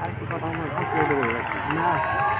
আর কি কথা না। হ্যাঁ।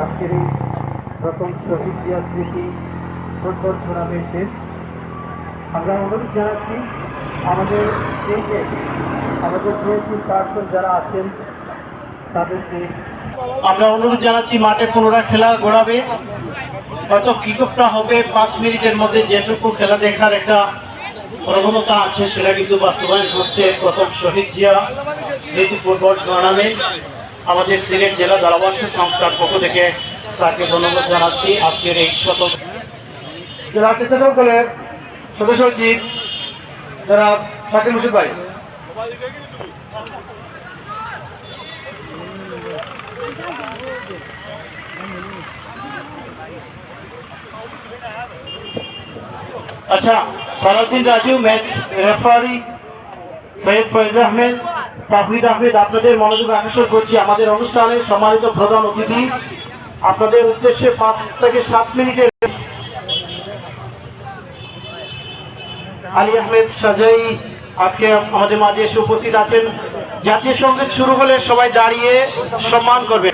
আজকের এই প্রথম শহীদ জিয়া স্মৃতি ফুটবল টুর্নামেন্টের আমরা অনুরোধ জানাচ্ছি আমাদের এই যে আমাদের ক্রিয়েটিভ পার্সন যারা আছেন, তাদেরকে আমরা অনুরোধ জানাচ্ছি মাঠে পুনরায় খেলা গড়াবে। হয়তো কিকপটা হবে পাঁচ মিনিটের মধ্যে যেটুকু খেলা দেখার একটা প্রবণতা আছে, সেটা কিন্তু বাস্তবায়ন হচ্ছে প্রথম শহীদ জিয়া স্মৃতি ফুটবল টুর্নামেন্ট। আমাদের সিলেট জেলা ধারাভাষ্য সংস্থার পক্ষ থেকে স্যারকে ধন্যবাদ জানাচ্ছি। আজকের এই শত জেলা দলের সদস্য সচিব, যারা শাকিল মুর্শিদ ভাই। আচ্ছা সালাউদ্দিন রাজু ম্যাচ রেফারি, সৈয়দ ফয়েজ আহমেদ তাহিদ আহমেদ, আপনাদের মনোযোগ আকর্ষণ করছি। আমাদের অনুষ্ঠানে সম্মানিত প্রধান অতিথি, আপনাদের উদ্দেশ্যে পাঁচ থেকে সাত মিনিটের আলী আহমেদ সাজাই, আজকে আমাদের মাঝে এসে উপস্থিত আছেন। জাতীয় সংগীত শুরু হলে সবাই দাঁড়িয়ে সম্মান করবেন